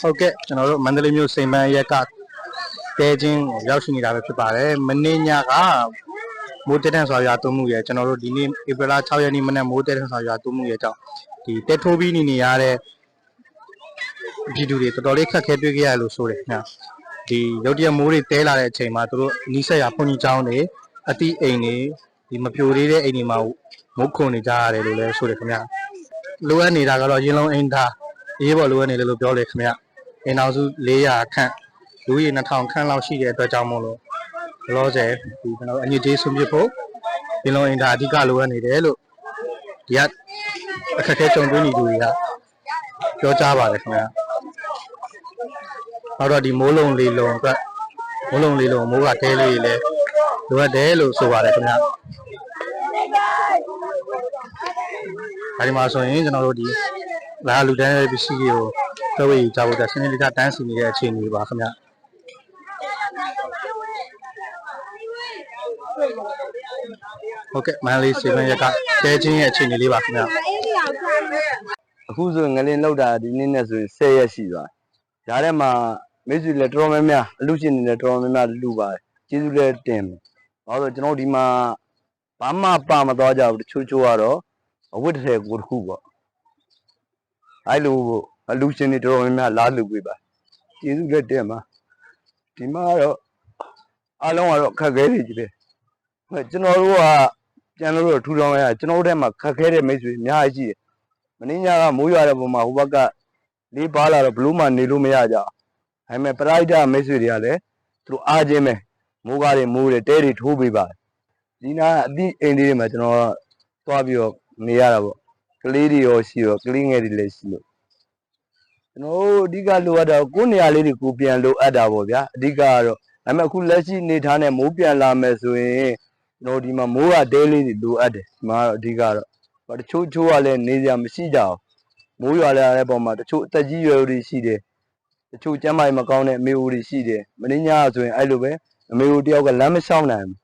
ဟုတ်ကဲ့ကျွန်တော်တို့မန္တလေးမြို့စိန်ပန်းရက်ကတဲချင်းကိုရောက်ရှိနေတာပဲဖြစ်ပါတယ်မနေ့ညကမိုးတဲတန်းစွာရွာသွန်းမှုရဲ့ကျွန်တော်တို့ဒီနေ့ဧပြီလ6ရက်နေ့မနေ့မိုးတဲတန်းစွာရွာသွန်းမှုရဲ့ကြောင့်ဒီတဲထိုးပြီးနေနေရတဲ့ပြည်သူတွေတော်တော်လေးခက်ခဲတွေ့ကြရလို့ဆိုတယ်ခင်ဗျာဒီရုတ်တရက်မိုးတွေတဲလာတဲ့အချိန်မှာသူတို့နီးစက်ရဖုန်ကြီးကျောင်းတွေအတိအိမ်တွေဒီမပြိုသေးတဲ့အိမ်တွေမှာမုတ်ခုန်နေကြရတယ်လို့လည်းဆိုတယ်ခင်ဗျာလိုအပ်နေတာကတော့ရင်လုံးအိမ်သား အေးပေါ်လိုအပ်နေတယ်လို့ပြောတယ်ခင်ဗျာအင်အောင်စု400ခန့်လူကြီး2000ခန့်လောက်ရှိတဲ့အတွက်ကြောင့်မို့လို့လောဆယ်ဒီကျွန်တော်တို့အညစ်အကြေးဆွန့်ပစ်ဖို့ဒီလိုအင်တာအဓိကလိုအပ်နေတယ်လို့ဒီကအခက်အခဲကြုံတွေ့နေသူတွေကပြောကြားပါတယ်ခင်ဗျာနောက်တော့ဒီမိုးလုံးလေးလုံးအတွက်မိုးလုံးလေးလုံးမိုးကတဲလေးတွေလည်းလိုအပ်တယ်လို့ဆိုပါတယ်ခင်ဗျာအဲဒီမှာဆိုရင်ကျွန်တော်တို့ဒီ လာလူတန်းရဲ့ပစ္စည်းတွေကိုသဝေကြဖို့အတွက်စနေလေးကတန်းစီနေတဲ့အခြေအနေပါခင်ဗျာဟုတ်ကဲ့မန္တလေးစေဗန်ရက်ကတဲချင်းရဲ့အခြေအနေလေးပါခင်ဗျာအခုဆိုငလင်းလောက်တာဒီနေ့နဲ့ဆိုရင်10ရက်ရှိသွားတယ်။ဒါထဲမှာမိတ်ဆွေလည်းတော်တော်များများအလူရှင်တွေလည်းတော်တော်များများလူပါတယ်။ကျေးဇူးလည်းတင်တယ်။ဘာလို့လဲဆိုတော့ကျွန်တော်တို့ဒီမှာဘာမှပါမသွားကြဘူးတချို့ချို့ကတော့အဝတ်တစ်ထည်ကိုတစ်ခုပေါ့။ အဲလိုအလူရှင်တွေတော်တော်များများလာလူပေးပါ။ကျေးဇူးလည်းတင်ပါ။ဒီမှာကတော့အားလုံးကတော့ခက်ခဲနေကြတယ်။ဟဲ့ကျွန်တော်တို့ကပြန်လို့တော့ထူထောင်ရကျွန်တော်တို့ထဲမှာခက်ခဲတဲ့မိတ်ဆွေအများကြီးရှိတယ်။မင်းညာကမိုးရွာတဲ့ပုံမှာဟိုဘက်ကလေးပါလာတော့ဘလို့မှနေလို့မရကြဘူး။ဒါပေမဲ့ပရိုက်တာမိတ်ဆွေတွေကလည်းသူတို့အားချင်းပဲမိုးကားတွေမိုးတွေတဲတွေထိုးပေးပါတယ်။ဒီနာအသည့်အိမ်လေးတွေမှာကျွန်တော်ကသွားပြီးတော့နေရတာပေါ့။ ကလေးတွေရောရှိရောကလေးငယ်တွေလည်းရှိလို့ကျွန်တော်တို့အဓိကလိုအပ်တာကကိုယ်နေရာလေးတွေကိုပြန်လိုအပ်တာပေါ့ဗျာ။အဓိကကတော့ဒါပေမဲ့အခုလက်ရှိနေထားနဲ့မိုးပြန်လာမယ်ဆိုရင်ကျွန်တော်ဒီမှာမိုးကတဲလေးတွေလိုအပ်တယ်။ဒီမှာကတော့အဓိကတော့ဟောတချို့ချို့ကလည်းနေစရာမရှိကြဘူးမိုးရွာလာတဲ့ပုံမှာတချို့အသက်ကြီးရွယ်တွေရှိတယ်တချို့ကျန်းမာရေးမကောင်းတဲ့အမေအိုတွေရှိတယ်မင်းညာဆိုရင်အဲ့လိုပဲအမေအိုတယောက်ကလမ်းမလျှောက်နိုင်ဘူး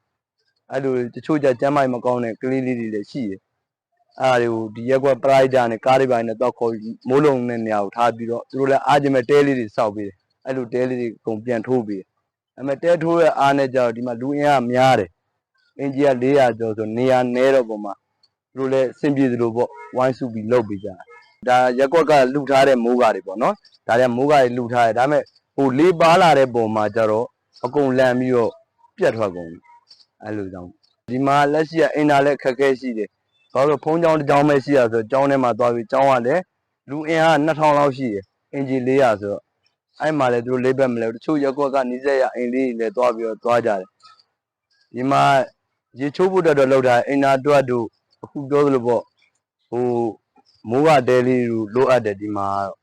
အဲ့လိုတချို့ကျကျန်းမာရေးမကောင်းတဲ့ကလေးလေးတွေလည်းရှိတယ် အဲ့ဒါတွေကိုဒီရက်ကွက်ပရိုက်တာနဲ့ကားတွေပိုင်းနဲ့တော့ခေါ်ပြီးမိုးလုံးတဲ့နေရာကိုထားပြီးတော့သူတို့လည်းအားကျမဲ့တဲလေးတွေစောက်ပေးတယ်အဲ့လိုတဲလေးတွေအကုန်ပြန်ထိုးပေးတယ်အဲ့မဲ့တဲထိုးရဲ့အားနဲ့ကြတော့ဒီမှာလူအင်အားများတယ်အင်ဂျီက400ကျော်ဆိုနေရာနဲတော့ပုံမှာသူတို့လည်းအဆင်ပြေသလိုပေါ့ဝိုင်းစုပြီးလုပ်ပေးကြတယ်ဒါရက်ကွက်ကလှူထားတဲ့မိုးကားတွေပေါ့နော်ဒါတွေကမိုးကားတွေလှူထားတယ်ဒါပေမဲ့ဟိုလေးပါလာတဲ့ပုံမှာကျတော့အကုန်လန်ပြီးတော့ပြတ်ထွက်ကုန်ပြီအဲ့လိုကြောင့်ဒီမှာလက်ရှိကအင်တာလက်ခက်ခဲရှိတယ် ဘာလို့လဲဖုန်းကြောင်းတစ်ကြောင်းပဲရှိရဆိုတော့ကြောင်းထဲမှာသွားပြီးကြောင်းရတယ်လူအင်အား2000လောက်ရှိတယ်အင်ဂျီ400ဆိုတော့အဲ့မှာလည်းသူတို့လေးဘက်မလဲတချို့ရက်ကွက်ကနီးစက်ရအင်လေးတွေလည်းသွားပြီးတော့သွားကြတယ်ဒီမှာရေချိုးဖို့အတွက်တော့လောက်တာအင်တာတွတ်တို့အခုပြောသလိုပေါ့ဟိုမိုးကတဲလေးလိုလိုအပ်တယ်ဒီမှာကတော့